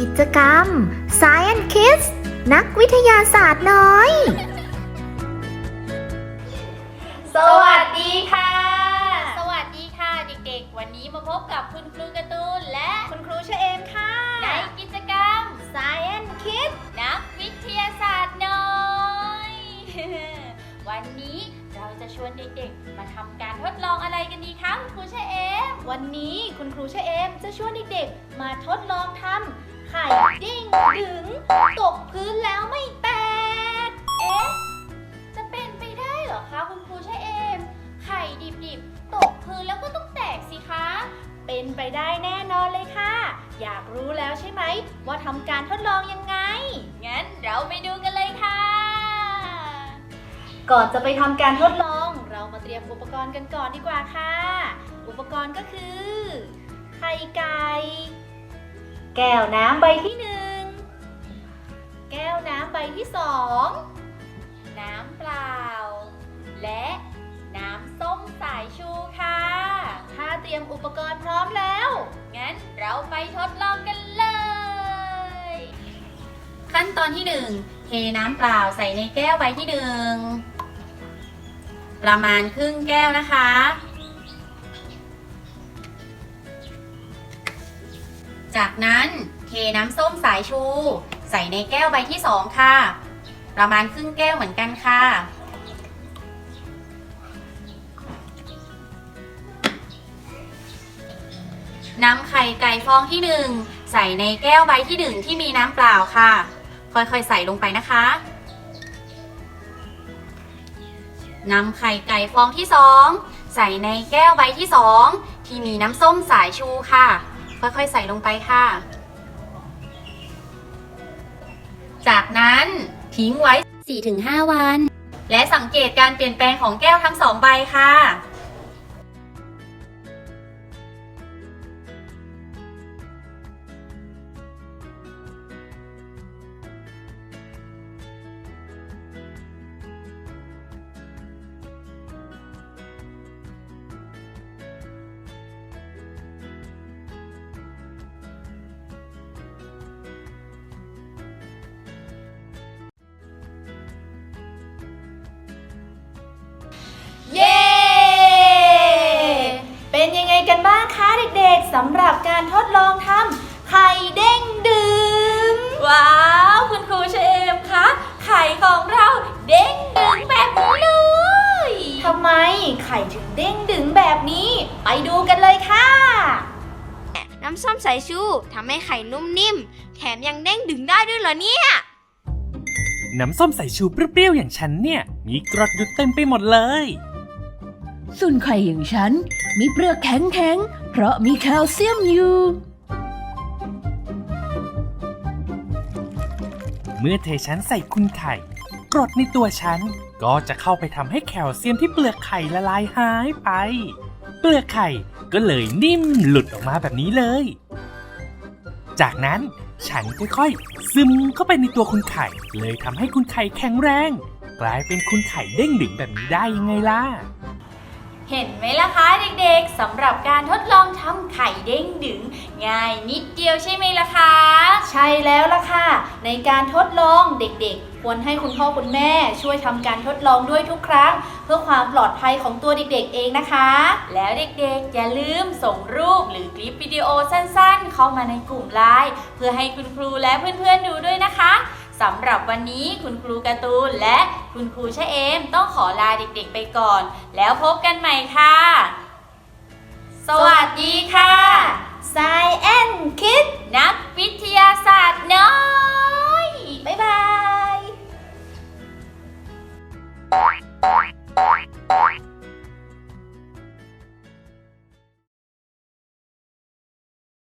กิจกรรม Science Kids นักวิทยาศาสตร์น้อย สวัสดีค่ะ สวัสดีค่ะเด็กๆ วันนี้มาพบกับคุณครูการ์ตูนและคุณครูเชอเอมค่ะ ในกิจกรรม Science Kids นักวิทยาศาสตร์น้อย วันนี้เราจะชวนเด็กๆ มาทำการทดลองอะไรกันดีคะคุณครูเชเอมวันนี้คุณครูเชอเอมจะชวนเด็กๆ มาทดลองทำ ไข่ดิ้งดึง ตกพื้นแล้วไม่แตก เอ๊ะ จะเป็นไปได้เหรอคะคุณครูเชเอม ไข่ดิบๆ ตกพื้นแล้วก็ต้องแตกสิคะ เป็นไปได้แน่นอนเลยค่ะ อยากรู้แล้วใช่ไหม ว่าทำการทดลองยังไง งั้นเราไปดูกันเลยค่ะ ก่อนจะไปทำการทดลอง เรามาเตรียมอุปกรณ์กันก่อนดีกว่าค่ะ อุปกรณ์ก็คือ ไข่ไก่ แก้วน้ำใบที่หนึ่งแก้วน้ำใบที่สองน้ำเปล่า และน้ำส้มสายชูค่ะ ถ้าเตรียมอุปกรณ์พร้อมแล้ว งั้นเราไปทดลองกันเลย ขั้นตอนที่หนึ่งเทน้ำเปล่าใส่ในแก้วใบที่หนึ่งประมาณครึ่งแก้วนะคะ จากนั้นเทน้ำส้มสายชู ใส่ในแก้วใบที่สองค่ะ ประมาณครึ่งแก้วเหมือนกันค่ะ นำไข่ไก่ฟองที่หนึ่งใส่ในแก้วใบที่หนึ่งที่มีน้ำเปล่าค่ะ ค่อยๆใส่ลงไปนะคะนำไข่ไก่ฟองที่สองใส่ในแก้วใบที่สองที่มีน้ำส้มสายชูค่ะ ค่อยๆใส่ลงไปค่ะ จากนั้นทิ้งไว้ 4-5 วัน และสังเกตการเปลี่ยนแปลงของแก้วทั้งสองใบค่ะ ค่ะ น้ำส้มสายชูทำให้ไข่นุ่มนิ่ม แถมยังเด้งดึงได้ด้วยเหรอเนี่ย น้ำส้มสายชูเปรี้ยวๆอย่างฉันเนี่ย มีกรดอยู่เต็มไปหมดเลย ส่วนไข่อย่างฉัน มีเปลือกแข็งๆ เพราะมีแคลเซียมอยู่ เมื่อเทชั้นใส่คุณไข่ กรดในตัวฉัน ก็จะเข้าไปทำให้แคลเซียมที่เปลือกไข่ละลายหายไป เปลือกไข่ก็เลยนิ่มหลุดออกมาแบบนี้เลย จากนั้นฉันค่อยๆ ซึมเข้าไปในตัวคุณไข่ เลยทำให้คุณไข่แข็งแรง กลายเป็นคุณไข่เด้งดึงแบบนี้ได้ยังไงล่ะ เห็นไหมล่ะคะเด็กๆสำหรับการทดลองทำไข่เด้งดึง ง่ายนิดเดียวใช่ไหมล่ะคะ ใช่แล้วล่ะค่ะ ในการทดลองเด็กๆ ควรให้คุณพ่อคุณแม่ช่วยทำการทดลองด้วยทุกครั้ง เพื่อความปลอดภัยของตัวเด็กๆเองนะคะ แล้วเด็กๆ อย่าลืมส่งรูปหรือคลิปวิดีโอสั้นๆ เข้ามาในกลุ่มไลน์เพื่อให้คุณครูและเพื่อนๆดูด้วยนะคะ สำหรับวันนี้คุณครูการ์ตูนและคุณครูชะเอมต้องขอลาเด็กๆไปก่อน แล้วพบกันใหม่ค่ะ สวัสดีค่ะ